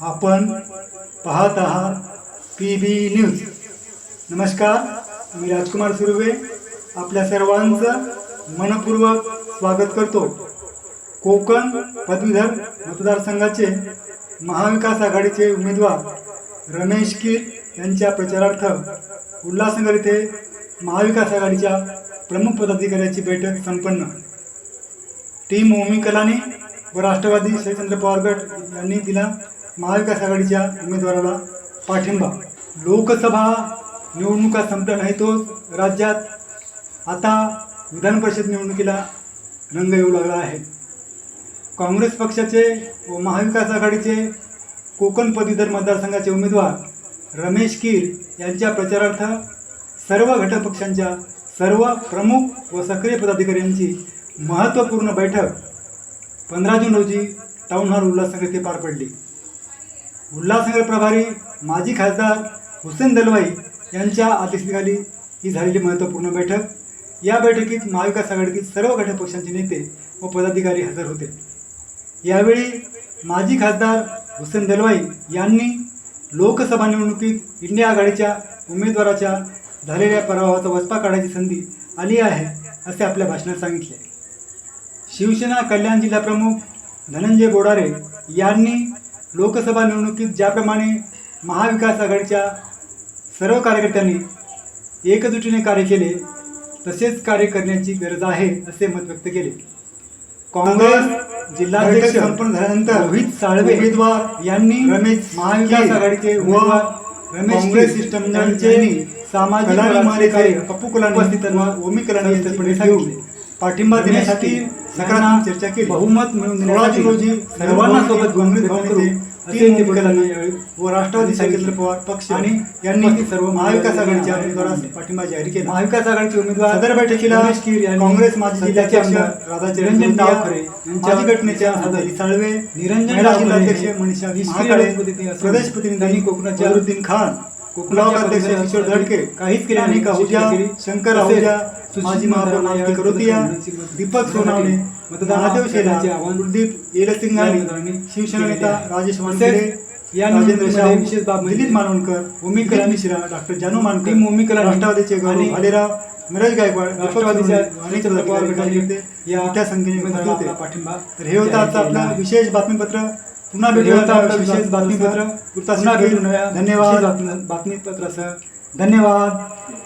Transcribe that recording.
आपण पाहत आहात पी बी न्यूज नमस्कार मी राजकुमार सुर्वे. आपल्या सर्वांचं मनपूर्वक स्वागत करतो. कोकण पदवीधर मतदारसंघाचे महाविकास आघाडीचे उमेदवार रमेश कीर यांच्या प्रचारार्थ उल्हासनगर येथे महाविकास आघाडीच्या प्रमुख पदाधिकाऱ्याची बैठक संपन्न. टीम ओमी कलानी व राष्ट्रवादी शरदचंद्र पवार गट यांनी दिला महाविकास आघाडीच्या उमेदवाराला पाठिंबा. लोकसभा निवडणुका संपल्या नाही तो राज्यात. आता विधान परिषद निवडणुकीला रंग येऊ लागला आहे. काँग्रेस पक्षाचे व महाविकास आघाडीचे कोकण पदवीधर मतदारसंघाचे उमेदवार रमेश कीर यांच्या प्रचारार्थ सर्व घटक पक्षांच्या सर्व प्रमुख व सक्रिय पदाधिकाऱ्यांची महत्त्वपूर्ण बैठक पंधरा जून रोजी टाऊन हॉल उल्हासनगर येथे पार पडली. उल्हासनगर प्रभारी माजी खासदार हुसेन दलवाई यांच्या अध्यक्षतेखाली ही झालेली महत्त्वपूर्ण बैठक. या बैठकीत महाविकास आघाडीतील सर्व घटक पक्षांचे नेते व पदाधिकारी हजर होते. यावेळी माजी खासदार हुसेन दलवाई यांनी लोकसभा निवडणुकीत इंडिया आघाडीच्या उमेदवाराच्या झालेल्या पराभवाचा वचपा काढायची संधी आली आहे असे आपल्या भाषणात सांगितले. शिवसेना कल्याण जिल्हा प्रमुख धनंजय बोडारे यांनी लोकसभा निवडणुकीत ज्याप्रमाणे महाविकास आघाडीच्या सर्व कार्यकर्त्यांनी एकजुटीने कार्य केले तसेच कार्य करण्याची गरज आहे असे मत व्यक्त केले. काँग्रेस जिल्हाध्यक्ष संपन्न झाल्यानंतर रोहित साळवे उमेदवार यांनी रमेश महाविकास आघाडीचे उमेदवार रमेश सिस्टम यांचे सामाजिक कार्य पप्पू कलानी उपस्थित ओमी कलानी घेऊन पाठिंबा देण्यासाठी सकारात्मक चर्चा केली. बहुमत मिळवून देण्यासाठी रोजी सर्वांना सोबत काँग्रेस करू असे ओमी कलानी व राष्ट्रवादी शरदचंद्र पवार पक्ष आणि यांनी सर्व महाविकास आघाडीच्या उमेदवारास पाठिंबा जाहीर केला. महाविकास आघाडीचे उमेदवार सदर बैठकीला काँग्रेस माजी जिल्ह्याचे आमदार राधाचे रंजन टावखरे माजी गटनेत्या हजारी साळवे निरंजन जिल्हाध्यक्ष मनीषा महाकाळे प्रदेश प्रतिनिधी कोकणाचे अरुद्दीन खान कोकणाचे अध्यक्ष किशोर धडके काहीच केले नाही का हुजा शंकर आहुजा माजी महापौर मालती करोतिया दीपक सोनावणे महादेव शेलाचे आव्हान कुलदीप येलसिंगानी शिवसेना नेता राजेश वानखेडे या राजेंद्र निवडणुकीमध्ये शाहू विशेष बाब म्हणजे दिलीप मानवणकर ओमी कलानी शिरा डॉक्टर जानू मानकर टीम ओमी कलानी राष्ट्रवादीचे गौरव आणि भालेराव मिरज गायकवाड राष्ट्रवादीच्या अनेक पदाधिकारी कार्यकर्ते या मोठ्या संख्येने उपस्थित उमेदवाराला होते आपला पाठिंबा तर हे होतं आजचं जाहीर केला आपलं आहे. विशेष बातमीपत्र पुन्हा भेटूया आपलं विशेष बातमीपत्र. पुन्हा भेटू भेटू. नव्या धन्यवाद बातमीपत्रासह धन्यवाद.